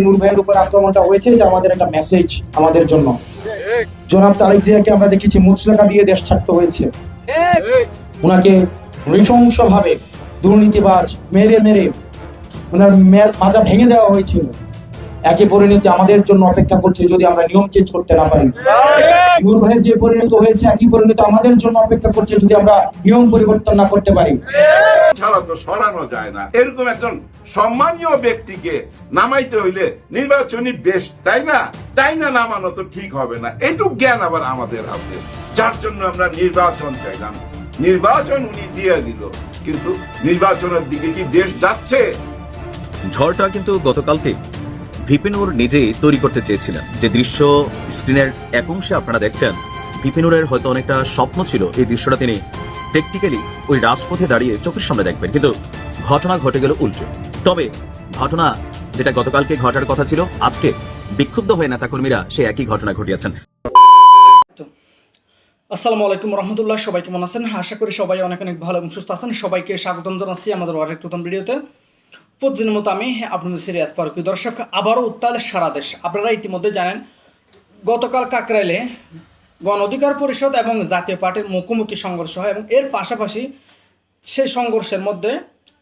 নূর ভাইয়ের উপর আক্রমণটা হয়েছে, এটা আমাদের একটা মেসেজ আমাদের জন্য। জনাব তারেক জিয়াকে আমরা দেখেছি মুচলেখা দিয়ে দেশ ছাড়তে হয়েছে। ওনাকে নৃশংসভাবে দুর্নীতিবাজ মেরে মেরে ওনার মে- মাজা ভেঙে দেওয়া হয়েছিল। একই পরিণতি আমাদের জন্য অপেক্ষা করছে যদি আমরা নিয়ম চেঞ্জ করতে না পারি। নূর ভাইয়ের যে পরিণত হয়েছে, একই পরিণতি আমাদের জন্য অপেক্ষা করছে যদি আমরা নিয়ম পরিবর্তন না করতে পারি। ছাড়া তো সরানো যায় না। এরকম একজন সম্মানীয় ব্যক্তিকে নামাইতে হইলে নির্বাচনী বেশ, তাই না? তাই না নামানো তো ঠিক হবে না। এটুক জ্ঞান আবার আমাদের আছে। যার জন্য আমরা নির্বাচন চাইলাম। নির্বাচন উনি দিয়ে দিল। কিন্তু নির্বাচনের দিকে কি দেশ যাচ্ছে? ঝড়টা কিন্তু গতকালকে ভিপিনুর নিজেই তৈরি করতে চেয়েছিলেন। যে দৃশ্য স্ক্রিনের এক অংশে আপনারা দেখছেন, ভিপিনুরের হয়তো অনেকটা স্বপ্ন ছিল। এই দৃশ্যটা তিনি প্র্যাকটিক্যালি ওই রাজপথে দাঁড়িয়ে চোখের সামনে দেখবেন, কিন্তু ঘটনা ঘটে গেল উল্টো। তবে ঘটনা যেটা গতকালকে ঘটার কথা ছিল, আজকে বিক্ষুব্ধ হয়ে নেতাকর্মীরা সে একই ঘটনা ঘটিয়েছেন। আসসালামু আলাইকুম রহমতুল্লাহ, সবাই কেমন আছেন? আশা করি সবাই অনেক অনেক ভালো এবং সুস্থ আছেন। সবাইকে স্বাগতম জানাচ্ছি আমাদের আরেক নতুন ভিডিওতে। প্রতিদিনের মতো আমি আপনাদের সিরিয়াত ফারুকি দর্শক, আবারও উত্তাল সারা দেশ। আপনারা ইতিমধ্যে জানেন, গতকাল কাকরাইলে গণ অধিকার পরিষদ এবং জাতীয় পার্টির মুখোমুখি সংঘর্ষ হয় এবং এর পাশাপাশি সেই সংঘর্ষের মধ্যে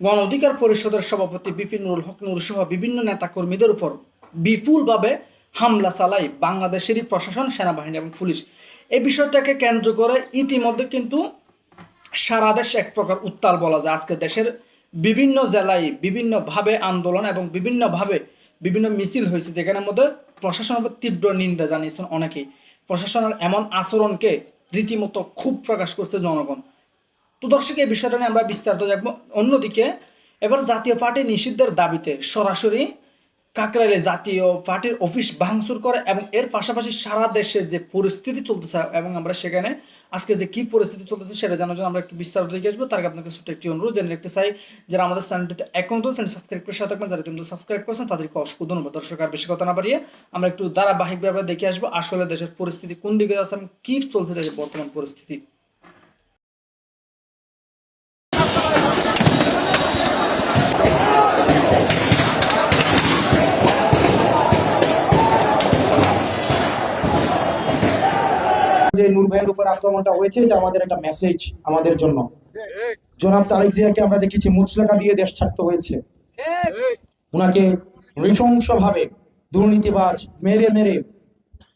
গণ অধিকার পরিষদের সভাপতি বিপিন নুরুল হক নুর সহ বিভিন্ন নেতাকর্মীদের উপর বিপুলভাবে হামলা চালায় বাংলাদেশেরই প্রশাসন, সেনাবাহিনী এবং পুলিশ। এই বিষয়টাকে কেন্দ্র করে ইতিমধ্যে কিন্তু সারা দেশ এক প্রকার উত্তাল বলা যায়। আজকে দেশের বিভিন্ন জেলায় বিভিন্নভাবে আন্দোলন এবং বিভিন্নভাবে বিভিন্ন মিছিল হয়েছে যেখানের মধ্যে প্রশাসনের তীব্র নিন্দা জানিয়েছেন অনেকেই। প্রশাসনের এমন আচরণকে রীতিমতো খুব প্রকাশ করছে জনগণ। তো দর্শক, এই বিষয়টা নিয়ে আমরা বিস্তারিত দেখব। অন্যদিকে, এবার জাতীয় পার্টি নিষিদ্ধের দাবিতে সরাসরি কাকরাইলে জাতীয় পার্টির অফিস ভাঙচুর করে এবং এর পাশাপাশি সারা দেশে যে পরিস্থিতি চলতেছে এবং আমরা সেখানে আজকে যে কি পরিস্থিতি চলতেছে সেটা জানার জন্য আমরা একটু বিস্তারিত দেখে আসব। তার আপনাকে ছোট্ট একটি অনুরোধ, জেনে রাখতে চাই, যারা আমাদের চ্যানেলটিতে তো চ্যানেল সাবস্ক্রাইব করে সাথে থাকবেন। যারা তুমি সাবস্ক্রাইব করছেন, তাদেরকে অসংখ্য ধন্যবাদ। দর্শক, আর বেশি কথা না বাড়িয়ে আমরা একটু ধারাবাহিকভাবে দেখে আসব আসলে দেশের পরিস্থিতি কোন দিকে যাচ্ছে এবং কি চলছে দেশের বর্তমান পরিস্থিতি। যে নূর ভাইয়ের উপর আক্রমণটা হয়েছে, এটা আমাদের একটা মেসেজ আমাদের জন্য। জনাব তারেক জিয়াকে আমরা দেখেছি মুচলেখা দিয়ে দেশ ছাড়তে হয়েছে। ওনাকে নৃশংসভাবে দুর্নীতিবাজ, মেরে মেরে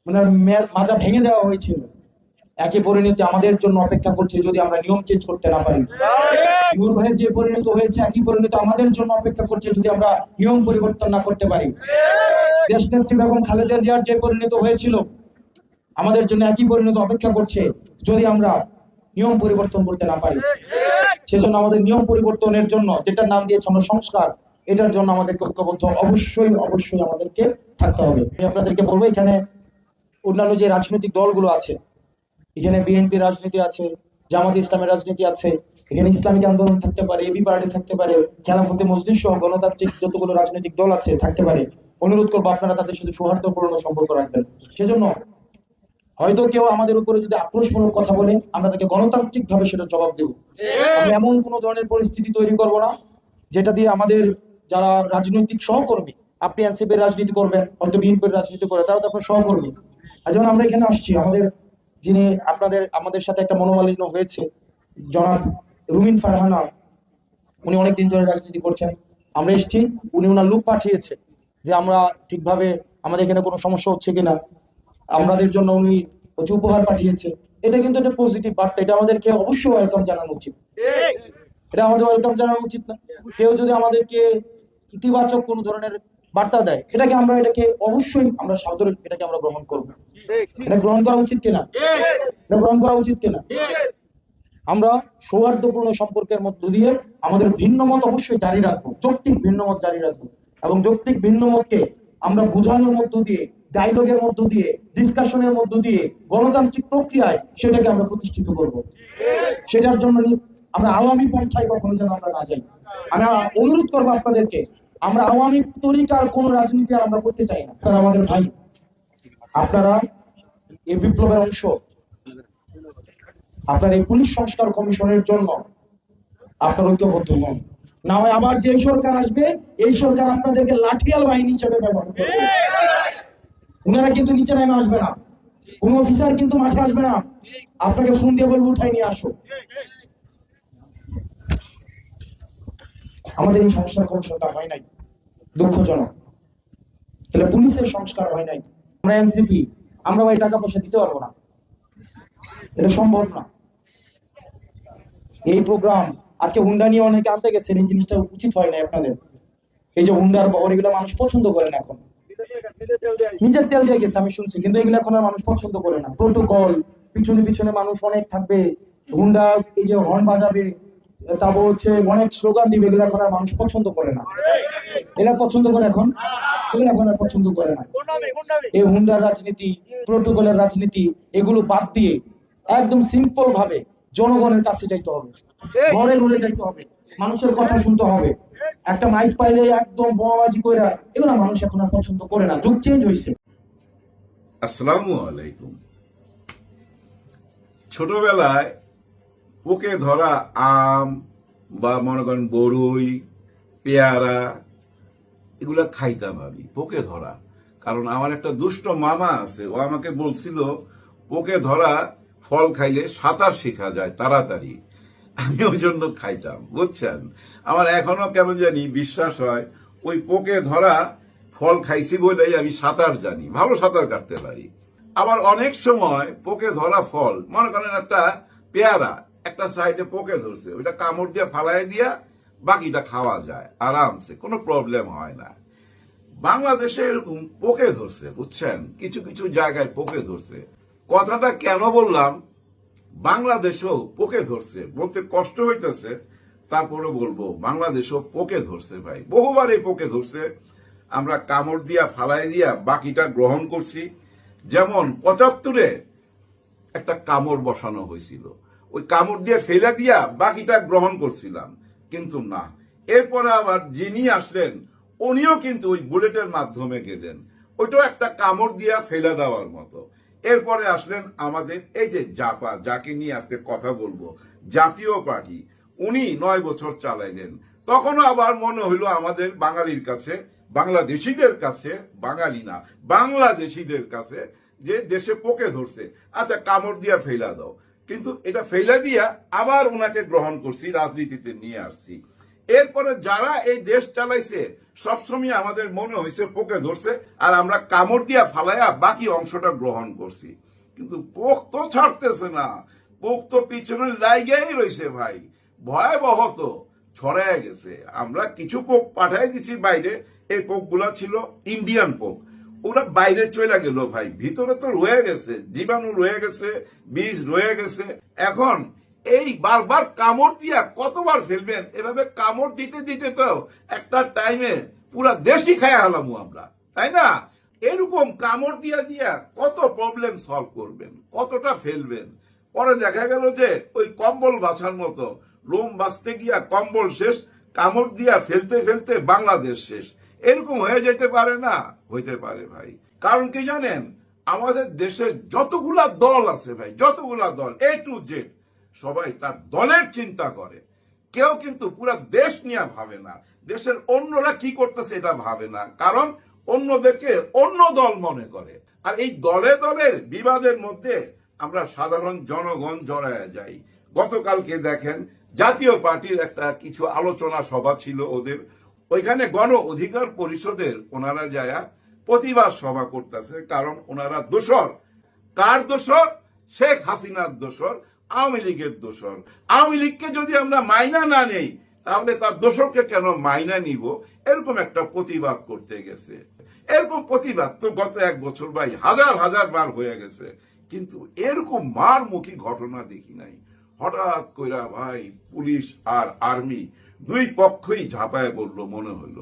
ওনার মাজা ভেঙে দেওয়া হয়েছিল। একই পরিণতি আমাদের জন্য অপেক্ষা করছে যদি আমরা নিয়ম চেঞ্জ করতে না পারি। নূর ভাইয়ের যে পরিণত হয়েছে, একই পরিণতি আমাদের জন্য অপেক্ষা করছে যদি আমরা নিয়ম পরিবর্তন না করতে পারি। দেশ নেত্রী বেগম খালেদা জিয়ার যে পরিণত হয়েছিল আমাদের জন্য একই পরিণত অপেক্ষা করছে যদি আমরা নিয়ম পরিবর্তন করতে না পারি। সেজন্য আমাদের নিয়ম পরিবর্তনের জন্য যেটার নাম দিয়েছে আমরা সংস্কার, এটার জন্য আমাদেরকে ঐক্যবদ্ধ অবশ্যই অবশ্যই আমাদেরকে থাকতে হবে। আমি আপনাদেরকে বলব, এখানে অন্যান্য যে রাজনৈতিক দলগুলো আছে, এখানে বিএনপি রাজনীতি আছে, জামাত ইসলামের রাজনীতি আছে, এখানে ইসলামিক আন্দোলন থাকতে পারে, এবি পার্টি থাকতে পারে, খেলাফতে মসজিদ সহ গণতান্ত্রিক যতগুলো রাজনৈতিক দল আছে থাকতে পারে। অনুরোধ করব আপনারা তাদের সাথে সৌহার্দ্যপূর্ণ সম্পর্ক রাখবেন। সেজন্য হয়তো কেউ আমাদের উপরে যদি আক্রোশমূলক কথা বলে আমরা তাকে গণতান্ত্রিক ভাবে সেটা জবাব দেব। আমরা এমন কোন ধরনের পরিস্থিতি তৈরি করব না যেটা দিয়ে আমাদের যারা রাজনৈতিক সহকর্মী আপনি এনসিপির রাজনীতি করবেন হয়তো বিএনপির রাজনীতি করে তারা তো আপনার সহকর্মী। আর যেমন আমরা এখানে আসছি আমাদের যিনি আপনাদের আমাদের সাথে একটা মনোমালিন্য হয়েছে জনাব রুমিন ফারহানা উনি অনেকদিন ধরে রাজনীতি করছেন। আমরা এসেছি উনি ওনার লোক পাঠিয়েছে যে আমরা ঠিকভাবে আমাদের এখানে কোনো সমস্যা হচ্ছে কিনা। আমাদের জন্য উনি হচ্ছে উপহার পাঠিয়েছে। এটা কিন্তু একটা পজিটিভ বার্তা, এটা আমাদেরকে অবশ্যই ওয়েলকাম জানানো উচিত। এটা আমাদের ওয়েলকাম জানানো উচিত না। কেউ যদি আমাদেরকে ইতিবাচক কোনো ধরনের বার্তা দেয়, সেটাকে আমরা এটাকে অবশ্যই আমরা সাদরে এটাকে আমরা গ্রহণ করব। এটা গ্রহণ করা উচিত কিনা? এটা গ্রহণ করা উচিত কিনা? আমরা সৌহার্দ্যপূর্ণ সম্পর্কের মধ্য দিয়ে আমাদের ভিন্ন মত অবশ্যই জারি রাখব, যৌক্তিক ভিন্ন মত জারি রাখব। এবং যৌক্তিক ভিন্ন মতকে আমরা বোঝানোর মধ্য দিয়ে ডায়লগের মধ্য দিয়ে ডিসকাশনের মধ্য দিয়ে, গণতান্ত্রিক প্রক্রিয়ায় সেটাকে আমরা প্রতিষ্ঠিত করব। সেটার জন্য আমরা আওয়ামী পন্থায় কখনো যেন আমরা না যাই। আমরা অনুরোধ করব আপনাদেরকে, আমরা আওয়ামী তরিকার কোন রাজনীতি আর আমরা করতে চাই না। আপনারা আমাদের ভাই, আপনারা এই বিপ্লবের অংশ, আপনার এই পুলিশ সংস্কার কমিশনের জন্য আপনার ঐক্যবদ্ধ হন। না হয় আবার যে সরকার আসবে, এই সরকার আপনাদেরকে লাঠিয়াল বাহিনী হিসেবে ব্যবহার করবে। কিন্তু নিচে আসবে না। কোন অফিসার কিন্তু মাঠে আসবে না। আপনাকে ফোন দিয়ে বলব উঠাই নিয়ে আসো। আমাদের এই সংস্কার কমিশনটা হয় নাই। দুঃখজনক। তাহলে পুলিশের সংস্কার হয় নাই। আমরা এনসিপি, আমরা ভাই টাকা পয়সা দিতে পারব না। এটা সম্ভব না। এই প্রোগ্রাম আজকে হুন্ডা নিয়ে অনেকে আনতে গেছেন, এই জিনিসটা উচিত হয় না আপনাদের। এই যে হুন্ডার বহর এগুলো মানুষ পছন্দ করে না এখন। নিজের তেল দিয়ে গেছে, আমি শুনছি, কিন্তু এগুলো এখন আর মানুষ পছন্দ করে না। প্রোটোকল পিছনে পিছনে মানুষ অনেক থাকবে হুন্ডা এই যে হর্ন বাজাবে, তারপর হচ্ছে অনেক স্লোগান দিবে, এগুলো এখন আর মানুষ পছন্দ করে না। এরা পছন্দ করে এখন এগুলো এখন আর পছন্দ করে না। এই হুন্ডার রাজনীতি প্রোটোকলের রাজনীতি, এগুলো বাদ দিয়ে, একদম সিম্পল ভাবে জনগণের কাছে যাইতে হবে। ঘরে ঘরে যাইতে হবে। মানুষের কথা শুনতে হবে। একটা মাইক পাইলে একদম বোমাবাজি করে এগুলো মানুষ এখন আর পছন্দ করে না। যুগ চেঞ্জ হয়েছে আসসালামু আলাইকুম। ছোটবেলায় পোকে ধরা আম বা মনে করেন বড়ই পেয়ারা এগুলা খাইতাম আমি পোকে ধরা। কারণ আমার একটা দুষ্ট মামা আছে ও আমাকে বলছিল পোকে ধরা ফল খাইলে সাঁতার শেখা যায় তাড়াতাড়ি। আমি ওই জন্য খাইতাম, বুঝছেন? আমার এখনও কেন জানি বিশ্বাস হয়, ওই পোকে ধরা ফল খাইছি বলেই আমি সাঁতার জানি, ভালো সাঁতার কাটতে পারি। আবার অনেক সময় পোকে ধরা ফল, মনে করেন একটা পেয়ারা, একটা সাইডে পোকে ধরছে, ওইটা কামড় দিয়ে ফালাই দিয়া বাকিটা খাওয়া যায়, আরামসে, কোনো প্রবলেম হয় না। বাংলাদেশে এরকম পোকে ধরছে, বুঝছেন? কিছু কিছু জায়গায় পোকে ধরছে। কথাটা কেন বললাম? বাংলাদেশও পোকে ধরছে। বলতে কষ্ট হইতেছে তারপরে বলব, বাংলাদেশও পোকে ধরছে ভাই। বহুবার এই পোকে ধরছে। আমরা কামড় দিয়া, ফালাই দিয়া বাকিটা গ্রহণ করছি। যেমন পঁচাত্তরে একটা কামড় বসানো হয়েছিল। ওই কামড় দিয়ে ফেলে দিয়া বাকিটা গ্রহণ করছিলাম। কিন্তু না। এরপরে আবার যিনি আসলেন, উনিও কিন্তু ওই বুলেটের মাধ্যমে গেলেন। ওইটাও একটা কামড় দিয়া ফেলে দেওয়ার মতো। এরপরে আসলেন আমাদের এই যে জাপা, যাকে নিয়ে আজকে কথা বলব, জাতীয় পার্টি। উনি নয় বছর চালাইলেন। তখনও আবার মনে হইল আমাদের বাঙালির কাছে, বাংলাদেশিদের কাছে বাঙালি না, বাংলাদেশিদের কাছে যে দেশে পোকে ধরছে। আচ্ছা কামড় দিয়া ফেলা দাও। কিন্তু এটা ফেলা দিয়া আবার ওনাকে গ্রহণ করছি, রাজনীতিতে নিয়ে আসছি। এরপরে যারা এই দেশ চালাইছে, সবসময় আমাদের মনে হয়েছে, পোকে ধরছে, আর আমরা কামড় দিয়া ফালাইয়া বাকি অংশটা গ্রহণ করছি। কিন্তু পোক তো ছাড়তেছে না। পোক তো পিছনে লাইগেই রয়েছে ভাই। ভয়াবহ তো ছড়ায় গেছে। আমরা কিছু পোক পাঠাই দিছি বাইরে। এই পোকগুলা ছিল ইন্ডিয়ান পোক। ওরা বাইরে চলে গেল ভাই। ভিতরে তো রয়ে গেছে। জীবাণু রয়ে গেছে বীজ রয়ে গেছে। এখন এই বারবার কামড় দিয়া কতবার ফেলবেন? এভাবে কামড় দিতে দিতে তো একটা টাইমে পুরা দেশই খায়া হলাম আমরা। তাই না? এরকম কামড় দিয়া দিয়া কত প্রবলেম সলভ করবেন, কতটা ফেলবেন? পরে দেখা গেল যে ওই কম্বল বাছার মতো, লোম বাঁচতে গিয়া কম্বল শেষ, কামড় দিয়া ফেলতে ফেলতে বাংলাদেশ শেষ। এরকম হয়ে যেতে পারে না? হইতে পারে ভাই। কারণ কি জানেন? আমাদের দেশের যতগুলা দল আছে ভাই, যতগুলা দল এ টু জেড সবাই তার দলের চিন্তা করে। কেউ কিন্তু পুরো দেশ নিয়ে ভাবে না। দেশের অন্যরা কি করতেছে এটা ভাবে না। কারণ অন্যদেরকে অন্য দল মনে করে। আর এই দলে দলের বিবাদের মধ্যে আমরা সাধারণ জনগণ জড়ায় যাই। গতকালকে দেখেন জাতীয় পার্টির একটা কিছু আলোচনা সভা ছিল ওদের। ওইখানে গণ অধিকার পরিষদের ওনারা যায়া প্রতিবাদ সভা করতেছে। কারণ ওনারা দোষর। কার দোষর? শেখ হাসিনার দোষর। আওয়ামী লীগের দোষর। আওয়ামী লীগকে যদি আমরা মাইনা না নেই, তাহলে তার দোষরকে কেন মাইনা নিব? এরকম একটা প্রতিবাদ করতে গেছে। এরকম প্রতিবাদ তো গত এক বছর ভাই হাজার হাজার বার হয়ে গেছে। কিন্তু এরকম মারমুখী ঘটনা দেখি নাই। হঠাৎ কইরা ভাই পুলিশ আর আর্মি দুই পক্ষই ঝাঁপায় বলল মনে হইল।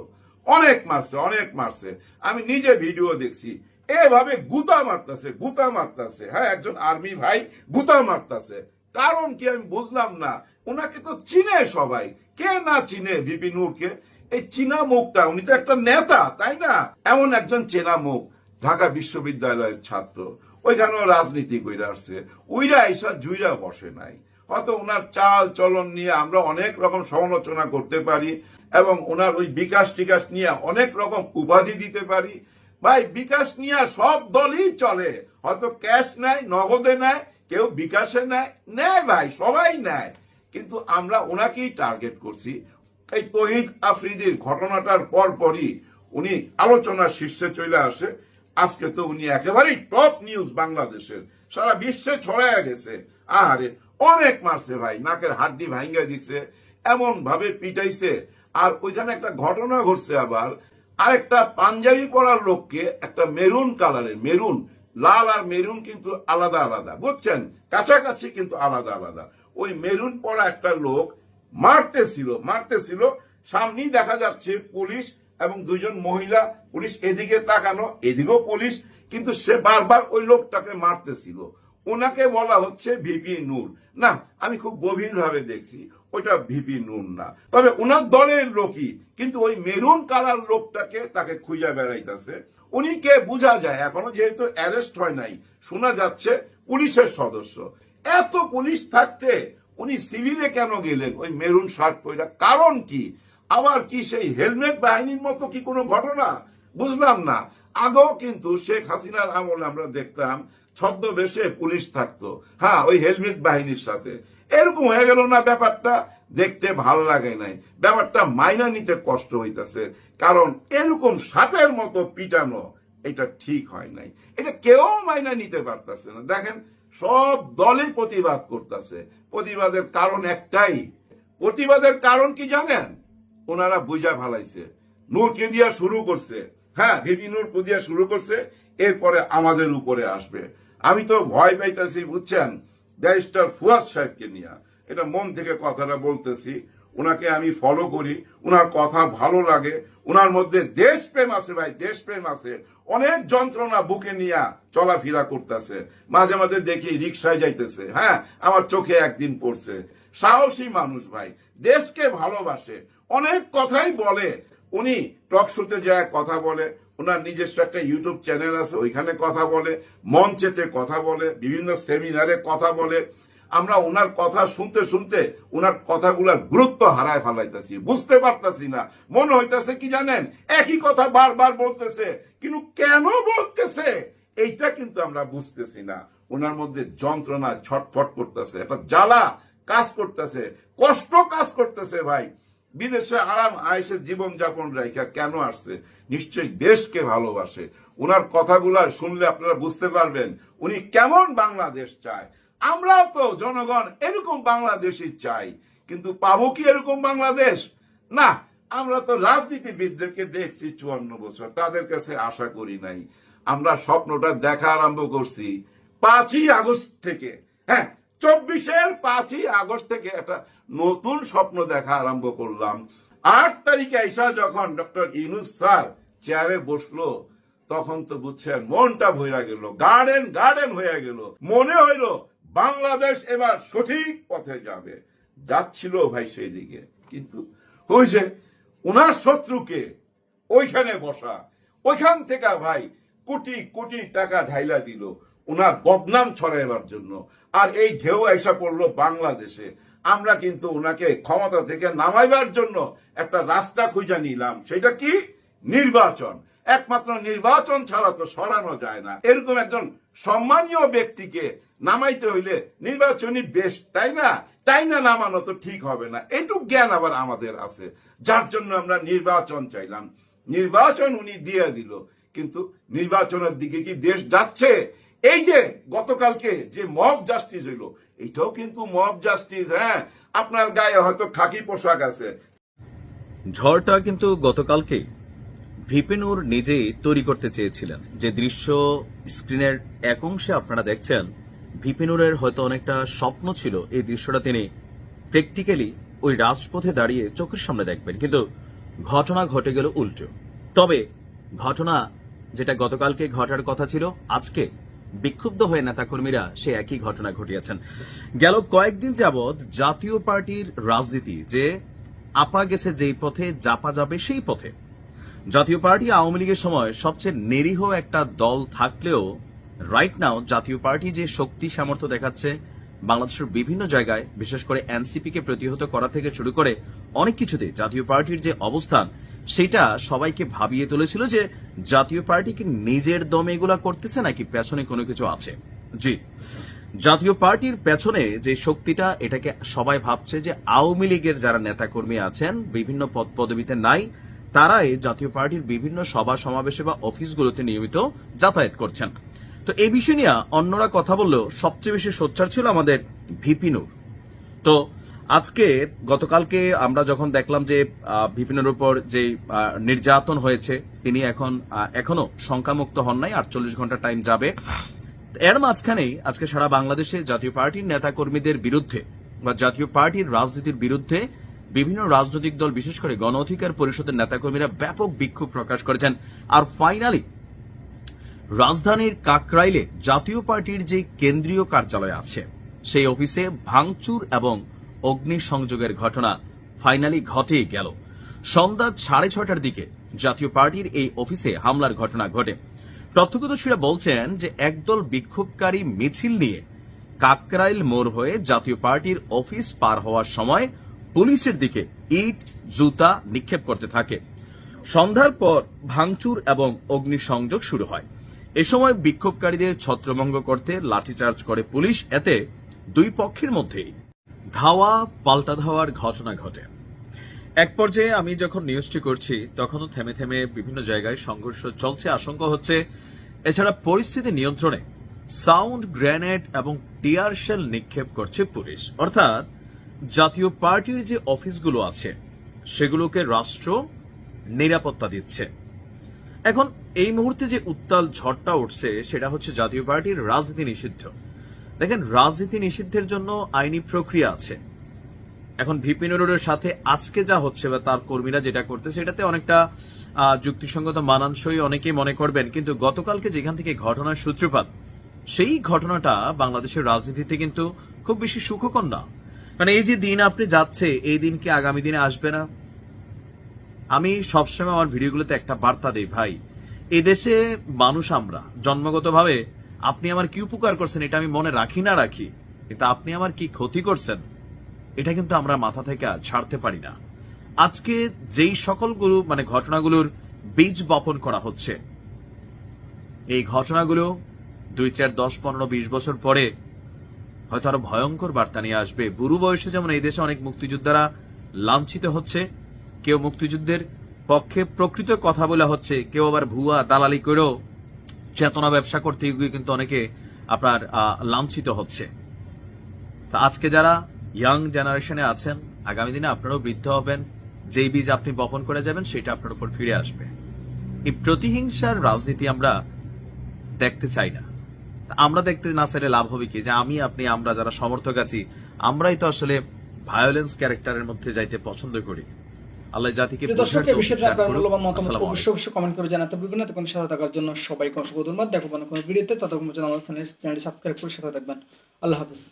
অনেক মারছে অনেক মারছে। আমি নিজে ভিডিও দেখছি। এভাবে গুতা মারতাছে গুতা মারতাছে। হ্যাঁ একজন আর্মি ভাই গুতা মারতাছে। কারণ কি আমি বুঝলাম না? ওনাকে তো চিনে সবাই। কে না চিনে বিপিন নূরকে? এই চীনা মুখটা উনি তো একটা নেতা, তাই না? এমন একজন চেনা মুখ ঢাকা বিশ্ববিদ্যালয়ের ছাত্র। ওইখানেও রাজনীতি কইরা আসছে। উইরা এসা জুইরা বসে নাই। হয়তো ওনার চাল চলন নিয়ে আমরা অনেক রকম সমালোচনা করতে পারি এবং ওনার ওই বিকাশ টিকাশ নিয়ে অনেক রকম উপাধি দিতে পারি। ভাই, বিকাশ নিয়ে সব দলই চলে। হয়তো ক্যাশ নেয়, নগদে নেয় কেউ বিকাশে নেয় নেয় ভাই, সবাই নেয়। কিন্তু আমরা ওনাকেই টার্গেট করছি। এই তহিদ আফ্রিদির ঘটনাটার পর পরই উনি আলোচনার শীর্ষে চলে আসে। আজকে তো উনি একেবারেই টপ নিউজ বাংলাদেশের। সারা বিশ্বে ছড়ায় গেছে। আহারে, অনেক মারছে ভাই, নাকের হাড্ডি ভাঙ্গা দিছে এমন ভাবে পিটাইছে। আর ওইখানে একটা ঘটনা ঘটছে আবার। আরেকটা পাঞ্জাবি পরার লোককে একটা মেরুন কালারের, মেরুন লাল আর মেরুন কিন্তু আলাদা আলাদা, বুঝছেন? কাছাকাছি কিন্তু আলাদা আলাদা। ওই মেরুন পরা একটা লোক মারতেছিল মারতেছিল, সামনেই দেখা যাচ্ছে পুলিশ এবং দুজন মহিলা, পুলিশ এদিকে তাকানো, এদিকেও পুলিশ, কিন্তু সে বারবার ওই লোকটাকে মারতেছিল। ওনাকে বলা হচ্ছে ভিপি নূর। না, আমি খুব গভীর ভাবে দেখছি, ওইটা ভিপি নূর না। তবে ওনার দলের লোকই, কিন্তু ওই মেরুন কালার লোকটাকে তাকে খুঁজে বেড়াইতেছে। উনি কে বোঝা যায়, এখনও যেহেতু অ্যারেস্ট হয় নাই, শোনা যাচ্ছে পুলিশের সদস্য। এত পুলিশ থাকতে উনি সিভিলে কেন গেলেন? ওই মেরুন শার্ট পরে কারণ কি? আবার কি সেই হেলমেট বাহিনীর মতো কি কোনো ঘটনা? বুঝলাম না। আগেও কিন্তু শেখ হাসিনার আমলে আমরা দেখতাম ছদ্মবেশে পুলিশ থাকতো। হ্যাঁ ওই হেলমেট বাহিনীর সাথে। এরকম হয়ে গেল না ব্যাপারটা? দেখতে ভালো লাগে নাই। ব্যাপারটা মাইনা নিতে কষ্ট হইতাছে। কারণ এরকম সাপের মতো পিটানো, এটা ঠিক হয় নাই। এটা কেউ মাইনা নিতে পারতেছে না। দেখেন, সব দলই প্রতিবাদ করতেছে। প্রতিবাদের কারণ একটাই। প্রতিবাদের কারণ কি জানেন? ওনারা বুঝা ফালাইছে। নূরকে দিয়া শুরু করছে। হ্যাঁ ভিপি নূর দিয়া শুরু করছে। এরপরে আমাদের উপরে আসবে। আমি তো ভয় পাইতেছি, বুঝছেন? ব্যারিস্টার ফুয়াজ সাহেবকে নিয়ে। এটা মন থেকে কথাটা বলতেছি। ওনাকে আমি ফলো করি। ওনার কথা ভালো লাগে। ওনার মধ্যে দেশপ্রেম আছে ভাই, দেশপ্রেম আছে। অনেক যন্ত্রণা বুকে নিয়ে চলাফেরা করতেছে। মাঝে মাঝে দেখি রিক্সায় যাইতেছে। হ্যাঁ আমার চোখে একদিন পড়ছে। সাহসী মানুষ ভাই, দেশকে ভালোবাসে। অনেক কথাই বলে। উনি টক শোতে যায়, কথা বলে। ওনার নিজস্ব একটা ইউটিউব চ্যানেল আছে, ওইখানে কথা বলে মঞ্চেতে কথা বলে, বিভিন্ন সেমিনারে কথা বলে। আমরা ওনার কথা শুনতে শুনতে ওনার কথাগুলোর গুরুত্ব হারায় ফেলাইতেছি, বুঝতে পারতাছি না। মনে হইতেছে কি জানেন, একই কথা বারবার বলতেছে, কিন্তু কেন বলতেছে? এইটা কিন্তু আমরা বুঝতেছি না। ওনার মধ্যে যন্ত্রণা ছটফট করতেছে, একটা জ্বালা কাজ করতেছে, কষ্ট কাজ করতেছে ভাই। বিদেশে আরাম আয়েসের জীবন যাপন রেখা কেন আসছে? নিশ্চয়ই দেশকে ভালোবাসে। ওনার কথাগুলা শুনলে আপনারা বুঝতে পারবেন উনি কেমন বাংলাদেশ চায়। আমরাও তো জনগণ এরকম বাংলাদেশই চাই। কিন্তু পাবো কি এরকম বাংলাদেশ? না, আমরা তো রাজনীতিবিদদেরকে দেখছি চুয়ান্ন বছর, তাদের কাছে আশা করি নাই। আমরা স্বপ্নটা দেখা আরম্ভ করছি পাঁচই আগস্ট থেকে। হ্যাঁ চব্বিশের পাঁচই আগস্ট থেকে একটা নতুন স্বপ্ন দেখা আরম্ভ করলাম। আট তারিখে আইসা যখন ডক্টর ইনুস স্যার চেয়ারে বসল, তখন তো বুঝছেন মনটা ভইরা গেল, গার্ডেন গার্ডেন হয়ে গেল। মনে হইল বাংলাদেশ এবার সঠিক পথে যাবে। যাচ্ছিল ভাই সেই দিকে কিন্তু হয়েছে ওনার শত্রুকে ওইখানে বসা। ওইখান থেকে ভাই কোটি কোটি টাকা ঢাইলা দিল। ওনার বদনাম ছড়াইবার জন্য। আর এই ঢেউ এসে পড়ল বাংলাদেশে। আমরা কিন্তু ওনাকে ক্ষমতা থেকে নামাইবার জন্য একটা রাস্তা খুঁজে নিলাম। সেটা কি? নির্বাচন। একমাত্র নির্বাচন ছাড়া তো সরানো যায় না। এরকম একজন সম্মানীয় ব্যক্তিকে নামাইতে হইলে নির্বাচনী বেশ, তাই না? তাই না নামানো তো ঠিক হবে না। এটুক জ্ঞান আবার আমাদের আছে। যার জন্য আমরা নির্বাচন চাইলাম। নির্বাচন উনি দিয়ে দিল। কিন্তু নির্বাচনের দিকে কি দেশ যাচ্ছে? এই যে গতকালকে যে মব জাস্টিস হইল, এটাও কিন্তু মব জাস্টিস হ্যাঁ? আপনার গায়ে হয়তো খাকি পোশাক আছে। ঝড়টা কিন্তু গতকালকে ভিপিনুর নিজেই তৈরি করতে চেয়েছিলেন। যে দৃশ্য স্ক্রিনের এক অংশে আপনারা দেখছেন, ভিপেনুরের হয়তো অনেকটা স্বপ্ন ছিল এই দৃশ্যটা তিনি প্র্যাকটিক্যালি ওই রাজপথে দাঁড়িয়ে চোখের সামনে দেখবেন। কিন্তু ঘটনা ঘটে গেল উল্টো। তবে ঘটনা যেটা গতকালকে ঘটার কথা ছিল, আজকে বিক্ষুব্ধ হয়ে নেতাকর্মীরা সে একই ঘটনা ঘটিয়েছেন। গেল কয়েকদিন যাবৎ জাতীয় পার্টির রাজনীতি যে আপা গেছে যেই পথে, জাপা যাবে সেই পথে। জাতীয় পার্টি আওয়ামী লীগের সময় সবচেয়ে নিরীহ একটা দল থাকলেও রাইট নাও জাতীয় পার্টি যে শক্তি সামর্থ্য দেখাচ্ছে বাংলাদেশের বিভিন্ন জায়গায়, বিশেষ করে এনসিপি কে প্রতিহত করা থেকে শুরু করে অনেক কিছুতে জাতীয় পার্টির যে অবস্থান সেটা সবাইকে ভাবিয়ে তুলেছিল যে জাতীয় পার্টি কি নিজের দমে এগুলা করতেছে নাকি পেছনে কোনো কিছু আছে? জি। জাতীয় পার্টির পেছনে যে শক্তিটা, এটাকে সবাই ভাবছে যে আওয়ামী লীগের যারা নেতাকর্মী আছেন, বিভিন্ন পদ পদবিতে নাই, তারাই জাতীয় পার্টির বিভিন্ন সভা, সমাবেশে বা অফিসগুলোতে নিয়মিত যাতায়াত করছেন। তো এই বিষয় নিয়ে অন্যরা কথা বললেও সবচেয়ে বেশি সোচ্চার ছিল আমাদের ভিপিনুর তো আজকে গতকালকে আমরা যখন দেখলাম যে বিপিনের উপর যে নির্যাতন হয়েছে, তিনি এখন এখনও শঙ্কামুক্ত হন নাই, আটচল্লিশ ঘণ্টা টাইম যাবে। এর মাঝখানেই আজকে সারা বাংলাদেশে জাতীয় পার্টির নেতাকর্মীদের বিরুদ্ধে বা জাতীয় পার্টির রাজনীতির বিরুদ্ধে বিভিন্ন রাজনৈতিক দল, বিশেষ করে গণ অধিকার পরিষদের নেতাকর্মীরা ব্যাপক বিক্ষোভ প্রকাশ করেছেন। আর ফাইনালি রাজধানীর কাকরাইলে জাতীয় পার্টির যে কেন্দ্রীয় কার্যালয় আছে, সেই অফিসে ভাঙচুর এবং অগ্নিসংযোগের ঘটনা ফাইনালি ঘটেই গেল। সন্ধ্যা সাড়ে ছটার দিকে জাতীয় পার্টির এই অফিসে হামলার ঘটনা ঘটে। প্রত্যক্ষদর্শীরা বলছেন যে একদল বিক্ষোভকারী মিছিল নিয়ে কাকরাইল মোড় হয়ে জাতীয় পার্টির অফিস পার হওয়ার সময় পুলিশের দিকে ইট, জুতা নিক্ষেপ করতে থাকে। সন্ধ্যার পর ভাঙচুর এবং অগ্নিসংযোগ শুরু হয়। এ সময় বিক্ষোভকারীদের ছত্রভঙ্গ করতে লাঠিচার্জ করে পুলিশ। এতে দুই পক্ষের মধ্যেই ধাওয়া, পাল্টা ধাওয়ার ঘটনা ঘটে। এক পর্যায়ে আমি যখন নিউজটি করছি, তখনও থেমে থেমে বিভিন্ন জায়গায় সংঘর্ষ চলছে। আশঙ্কা হচ্ছে, এছাড়া পরিস্থিতি নিয়ন্ত্রণে সাউন্ড, গ্রেনেড এবং টিয়ার শেল নিক্ষেপ করছে পুলিশ। অর্থাৎ, জাতীয় পার্টির যে অফিসগুলো আছে, সেগুলোকে রাষ্ট্র নিরাপত্তা দিচ্ছে। এখন, এই মুহূর্তে যে উত্তাল ঝড়টা উঠছে, সেটা হচ্ছে জাতীয় পার্টির রাজনীতি নিষিদ্ধ। দেখেন, রাজনীতি নিষিদ্ধের জন্য আইনি প্রক্রিয়া আছে। এখন ভিপি নুরুরের সাথে আজকে যা হচ্ছে বা তার কর্মীরা যেটা করতেছে, এটাতে অনেকটা যুক্তিসঙ্গত মানানসই অনেকেই মনে করবেন। কিন্তু গতকালকে যেখান থেকে ঘটনার সূত্রপাত, সেই ঘটনাটা বাংলাদেশের রাজনীতিতে কিন্তু খুব বেশি সুখকর না। কারণ এই যে দিন আপনি যাচ্ছে, এই দিন কি আগামী দিনে আসবে না? আমি সবসময় আমার ভিডিওগুলোতে একটা বার্তা দেই, ভাই, এদেশে মানুষ আমরা, জন্মগতভাবে আপনি আমার কি উপকার করছেন এটা আমি মনে রাখি না রাখি, কিন্তু আপনি আমার কি ক্ষতি করছেন, এটা কিন্তু আমরা মাথা থেকে ছাড়তে পারি না। আজকে যেই সকলগুলো মানে ঘটনাগুলোর বীজ বপন করা হচ্ছে, এই ঘটনাগুলো দুই চার দশ পনেরো বিশ বছর পরে হয়তো আরও ভয়ঙ্কর বার্তা নিয়ে আসবে। বুড়ো বয়সে যেমন এই দেশে অনেক মুক্তিযোদ্ধারা লাঞ্ছিত হচ্ছে, কেউ মুক্তিযুদ্ধের পক্ষে প্রকৃত কথা বলা হচ্ছে, কেউ আবার ভুয়া দালালি করেও চেতনা ব্যবসা করতে গিয়ে কিন্তু অনেকে আপনার লাঞ্ছিত হচ্ছে। তা আজকে যারা ইয়াং জেনারেশনে আছেন, আগামী দিনে আপনারাও বৃদ্ধ হবেন, যেই বীজ আপনি বপন করে যাবেন সেটা আপনার উপর ফিরে আসবে। এই প্রতিহিংসার রাজনীতি আমরা দেখতে চাই না। আমরা দেখতে না চাইলে লাভ হবে কি? যে আমি, আপনি, আমরা যারা সমর্থক আছি, আমরাই তো আসলে ভায়োলেন্স ক্যারেক্টারের মধ্যে যাইতে পছন্দ করি। আল্লাহ জাতিকে দর্শক এই বিষয়টা আপনার মূল্যবান মতামত অবশ্যই কমেন্ট করে জানাতে ভুলবেন না। তখন সাথে থাকার জন্য সবাইকে অসংখ্য ধন্যবাদ। দেখো কোনো ভিডিওতে। ততক্ষণ পর্যন্ত আমাদের চ্যানেলটি সাবস্ক্রাইব করে সাথে থাকবেন। আল্লাহ হাফিজ।